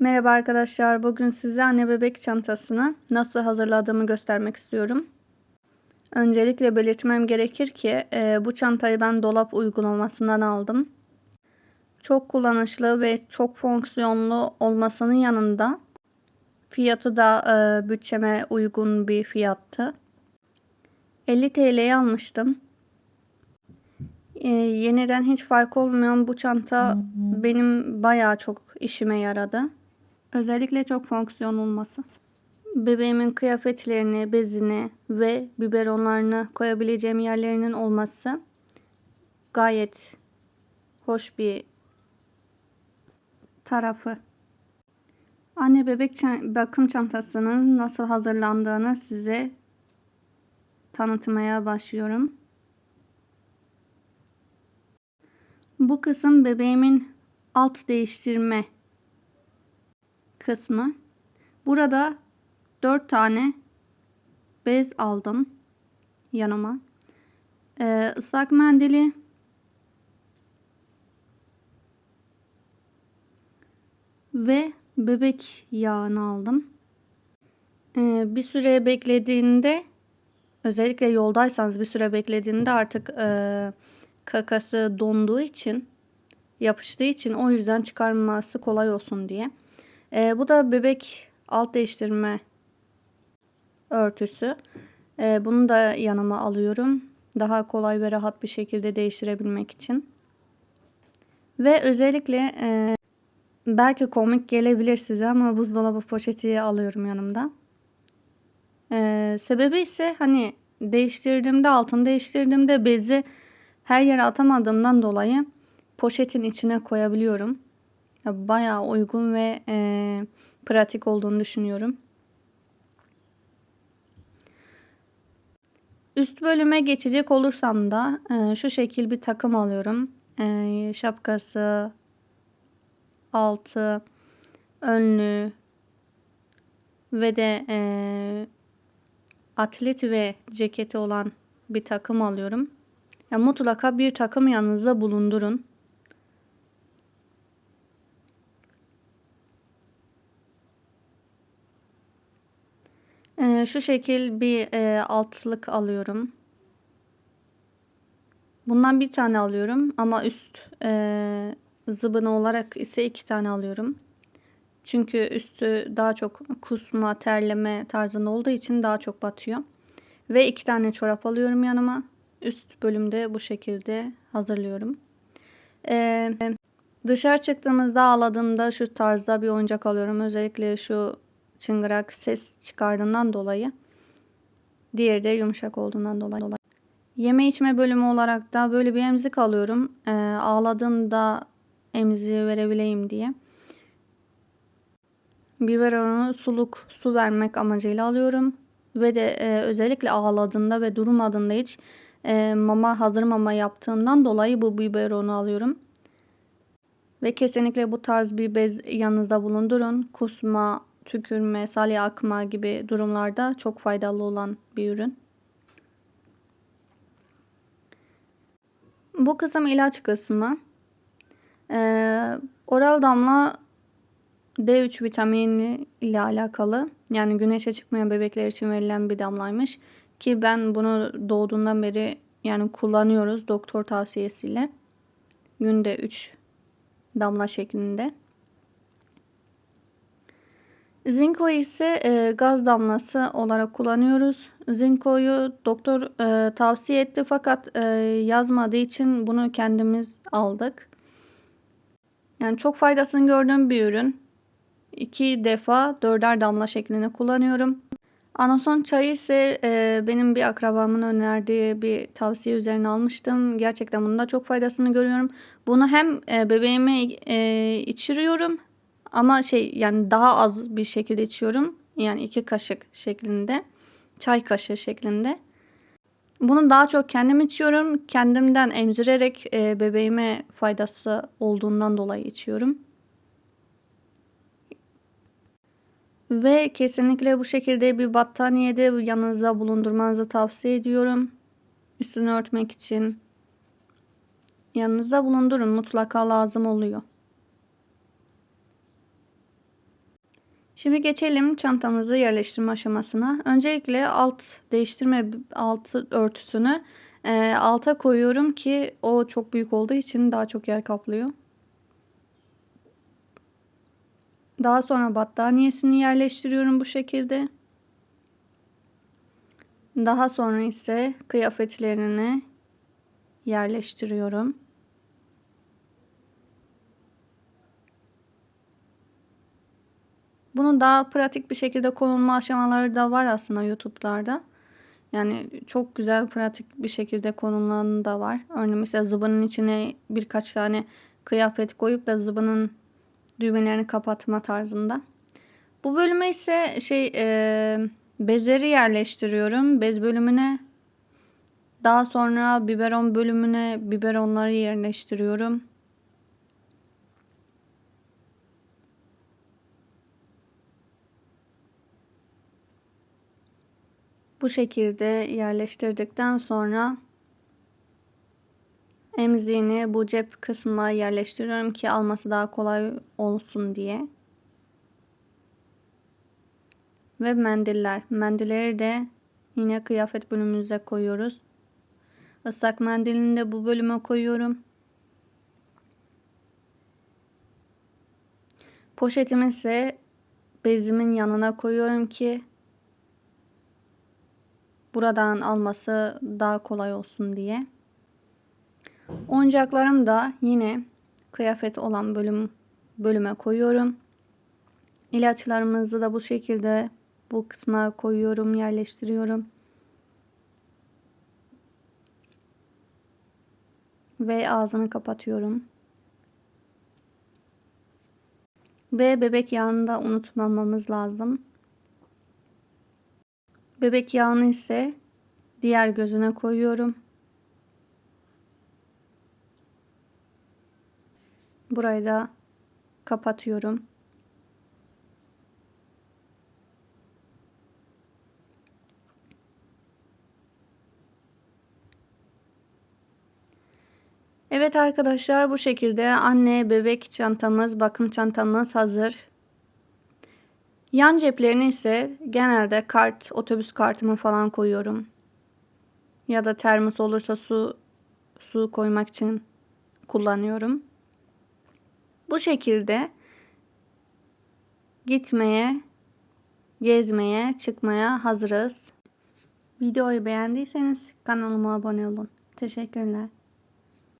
Merhaba arkadaşlar. Bugün size anne bebek çantasını nasıl hazırladığımı göstermek istiyorum. Öncelikle belirtmem gerekir ki e, bu çantayı ben dolap uygulamasından aldım. Çok kullanışlı ve çok fonksiyonlu olmasının yanında fiyatı da e, bütçeme uygun bir fiyattı. 50 TL'ye almıştım. E, yeniden hiç fark olmayan bu çanta benim bayağı çok işime yaradı. Özellikle çok fonksiyon olması. Bebeğimin kıyafetlerini, bezini ve biberonlarını koyabileceğim yerlerinin olması gayet hoş bir tarafı. Anne bebek bakım çantasının nasıl hazırlandığını size tanıtmaya başlıyorum. Bu kısım bebeğimin alt değiştirme kısmı. Burada 4 tane bez aldım yanıma. Ee, ıslak mendili ve bebek yağını aldım. Ee, bir süre beklediğinde özellikle yoldaysanız bir süre beklediğinde artık e, kakası donduğu için yapıştığı için o yüzden çıkarması kolay olsun diye. E, bu da bebek alt değiştirme örtüsü. E, bunu da yanıma alıyorum. Daha kolay ve rahat bir şekilde değiştirebilmek için. Ve özellikle e, belki komik gelebilir size ama buzdolabı poşeti alıyorum yanımda. E, sebebi ise hani değiştirdiğimde altını değiştirdiğimde bezi her yere atamadığımdan dolayı poşetin içine koyabiliyorum. Bayağı uygun ve e, pratik olduğunu düşünüyorum. Üst bölüme geçecek olursam da e, şu şekil bir takım alıyorum. E, şapkası, altı, önlü ve de e, atlet ve ceketi olan bir takım alıyorum. Yani mutlaka bir takım yanınızda bulundurun. Ee, şu şekil bir e, altlık alıyorum. Bundan bir tane alıyorum ama üst e, zıbını olarak ise iki tane alıyorum. Çünkü üstü daha çok kusma, terleme tarzında olduğu için daha çok batıyor. Ve iki tane çorap alıyorum yanıma. Üst bölümde bu şekilde hazırlıyorum. Ee, dışarı çıktığımızda ağladığında şu tarzda bir oyuncak alıyorum. Özellikle şu çıngırak ses çıkardığından dolayı. Diğeri de yumuşak olduğundan dolayı. Yeme içme bölümü olarak da böyle bir emzik alıyorum. Ee, ağladığında emziği verebileyim diye. Biberonu suluk su vermek amacıyla alıyorum. Ve de e, özellikle ağladığında ve durmadığında hiç e, mama hazır mama yaptığımdan dolayı bu biberonu alıyorum. Ve kesinlikle bu tarz bir bez yanınızda bulundurun. Kusma, tükürme, salya akma gibi durumlarda çok faydalı olan bir ürün. Bu kısım ilaç kısmı. Ee, oral damla D3 vitamini ile alakalı. Yani güneşe çıkmayan bebekler için verilen bir damlaymış. Ki ben bunu doğduğundan beri yani kullanıyoruz doktor tavsiyesiyle. Günde 3 damla şeklinde. Zinko ise e, gaz damlası olarak kullanıyoruz. Zinko'yu doktor e, tavsiye etti fakat e, yazmadığı için bunu kendimiz aldık. Yani çok faydasını gördüğüm bir ürün. İki defa dörder damla şeklinde kullanıyorum. Anason çayı ise e, benim bir akrabamın önerdiği bir tavsiye üzerine almıştım. Gerçekten bunda çok faydasını görüyorum. Bunu hem e, bebeğime e, içiriyorum ama şey yani daha az bir şekilde içiyorum. Yani iki kaşık şeklinde. Çay kaşığı şeklinde. Bunu daha çok kendim içiyorum. Kendimden emzirerek e, bebeğime faydası olduğundan dolayı içiyorum. Ve kesinlikle bu şekilde bir battaniyede yanınızda bulundurmanızı tavsiye ediyorum. Üstünü örtmek için. Yanınızda bulundurun mutlaka lazım oluyor. Şimdi geçelim çantamızı yerleştirme aşamasına. Öncelikle alt değiştirme alt örtüsünü e, alta koyuyorum ki o çok büyük olduğu için daha çok yer kaplıyor. Daha sonra battaniyesini yerleştiriyorum bu şekilde. Daha sonra ise kıyafetlerini yerleştiriyorum. Bunun daha pratik bir şekilde konulma aşamaları da var aslında YouTube'larda. Yani çok güzel pratik bir şekilde konulanı da var. Örneğin mesela zıbanın içine birkaç tane kıyafet koyup da zıbanın düğmelerini kapatma tarzında. Bu bölüme ise şey e, bezleri yerleştiriyorum. Bez bölümüne daha sonra biberon bölümüne biberonları yerleştiriyorum. Bu şekilde yerleştirdikten sonra emziğini bu cep kısmına yerleştiriyorum ki alması daha kolay olsun diye. Ve mendiller. Mendilleri de yine kıyafet bölümümüze koyuyoruz. Islak mendilini de bu bölüme koyuyorum. Poşetimi ise bezimin yanına koyuyorum ki buradan alması daha kolay olsun diye. Oyuncaklarım da yine kıyafet olan bölüm bölüme koyuyorum. İlaçlarımızı da bu şekilde bu kısma koyuyorum, yerleştiriyorum. Ve ağzını kapatıyorum. Ve bebek yağını da unutmamamız lazım. Bebek yağını ise diğer gözüne koyuyorum. Burayı da kapatıyorum. Evet arkadaşlar bu şekilde anne bebek çantamız, bakım çantamız hazır. Yan ceplerini ise genelde kart, otobüs kartımı falan koyuyorum. Ya da termos olursa su su koymak için kullanıyorum. Bu şekilde gitmeye, gezmeye, çıkmaya hazırız. Videoyu beğendiyseniz kanalıma abone olun. Teşekkürler.